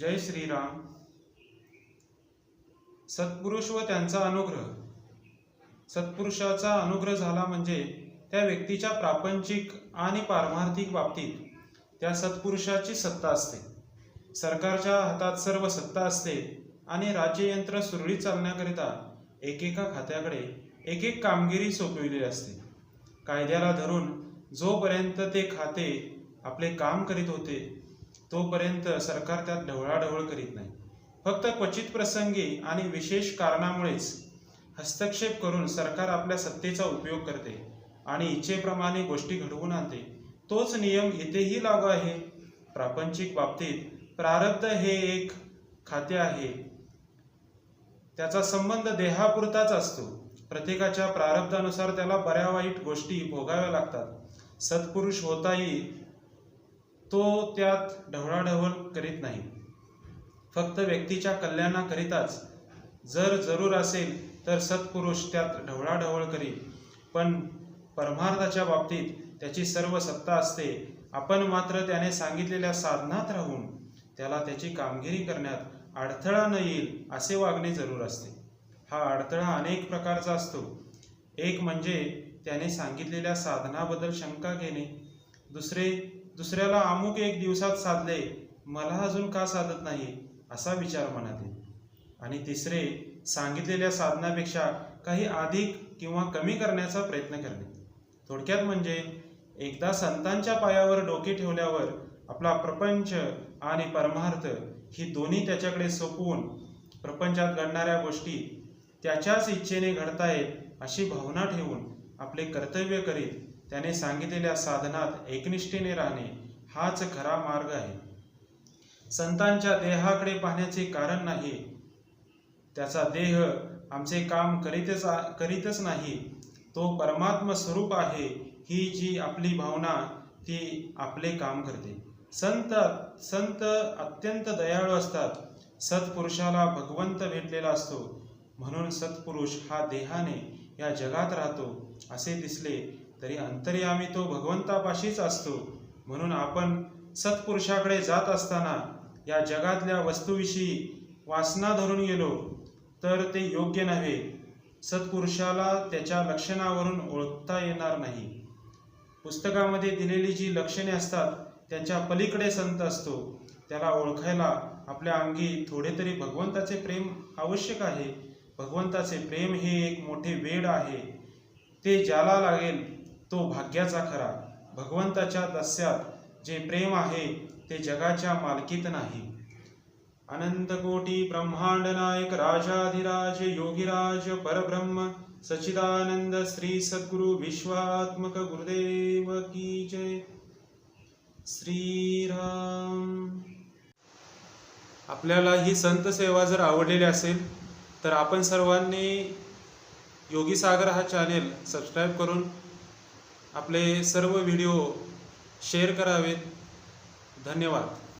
जय श्रीराम. सत्पुरुष व त्यांचा अनुग्रह. सत्पुरुषाचा अनुग्रह झाला म्हणजे त्या व्यक्तीच्या प्रापंचिक आणि पारमार्थिक बाबतीत त्या सत्पुरुषाची सत्ता असते. सरकारच्या हातात सर्व सत्ता असते आणि राज्ययंत्र सुरळीत चालण्याकरिता एकेका खात्याकडे एक एक कामगिरी सोपविलेली असते. कायद्याला धरून जोपर्यंत ते खाते आपले काम करीत होते तोपर्यंत सरकार त्यात ढवळाढवळ करीत नाही. फक्त क्वचित प्रसंगी आणि विशेष कारणामुळेच हस्तक्षेप करून सरकार आपल्या सत्तेचा उपयोग करते आणि इच्छेप्रमाणे गोष्टी घडवून आणते. तोच नियम इथेही लागू आहे. प्रापंचिक बाबतीत प्रारब्ध हे एक खाते आहे. त्याचा संबंध देहापुरताच असतो. प्रत्येकाच्या प्रारब्धानुसार त्याला बऱ्या वाईट गोष्टी भोगाव्या लागतात. सत्पुरुष होताही तो त्यात ढवळाढवळ करीत नाही. फक्त व्यक्तीच्या कल्याणाकरिताच जर जरूर असेल तर सत्पुरुष त्यात ढवळाढवळ करी पण परमार्थाच्या बाबतीत त्याची सर्व सत्ता असते. आपण मात्र त्याने सांगितलेल्या साधनात राहून त्याला त्याची कामगिरी करण्यात अडथळा न येईल असे वागणे जरूर असते. हा अडथळा अनेक प्रकारचा असतो. एक म्हणजे त्याने सांगितलेल्या साधनाबद्दल शंका घेणे. दुसरे दुसऱ्याला अमुक एक दिवसात साधले मला अजून का साधत नाही असा विचार मनात येईल आणि तिसरे सांगितलेल्या साधनापेक्षा काही अधिक किंवा कमी करण्याचा प्रयत्न करणे. थोडक्यात म्हणजे एकदा संतांच्या पायावर डोके ठेवल्यावर आपला प्रपंच आणि परमार्थ ही दोन्ही त्याच्याकडे सोपवून प्रपंचात घडणाऱ्या गोष्टी त्याच्याच इच्छेने घडतायत अशी भावना ठेवून आपले कर्तव्य करीत त्याने सांगितलेल्या साधनात एकनिष्ठेने राहणे हाच खरा मार्ग आहे. संतांच्या देहाकडे पाहण्याचे कारण नाही. त्याचा देह आमचे काम करीतच करीतच नाही. तो परमात्म स्वरूप आहे ही जी आपली भावना ती आपले काम करते. संत संत अत्यंत दयाळू असतात. सत्पुरुषाला भगवंत भेटलेला असतो. म्हणून सत्पुरुष हा देहाने या जगात राहतो असे दिसले तरी अंतर्यामी तो भगवंतापाशीच असतो. म्हणून आपण सत्पुरुषाकडे जात असताना या जगातल्या वस्तूविषयी वासना धरून गेलो तर ते योग्य नव्हे. सत्पुरुषाला त्याच्या लक्षणावरून ओळखता येणार नाही. पुस्तकामध्ये दिलेली जी लक्षणे असतात त्यांच्या पलीकडे संत असतो. त्याला ओळखायला आपल्या अंगी थोडे तरी भगवंताचे प्रेम आवश्यक आहे. भगवंताचे प्रेम हे एक मोठे वेड आहे. ते ज्याला लागेल तो भाग्याचा खरा. भगवंताच्या दस्यात जे प्रेम आहे ते जगाच्या मालकीत नाही. अनंतकोटी ब्रह्मांड नायक राजाधिराज योगीराज परब्रह्म सचिदानंद श्री सद्गुरु विश्वात्मक गुरुदेव की जय. श्रीराम. आपल्याला ही संत सेवा जर आवडलेली असेल तर आपण सर्वांनी योगी सागर हा चॅनेल सबस्क्राईब करून आपले सर्व व्हिडिओ शेअर करावेत. धन्यवाद.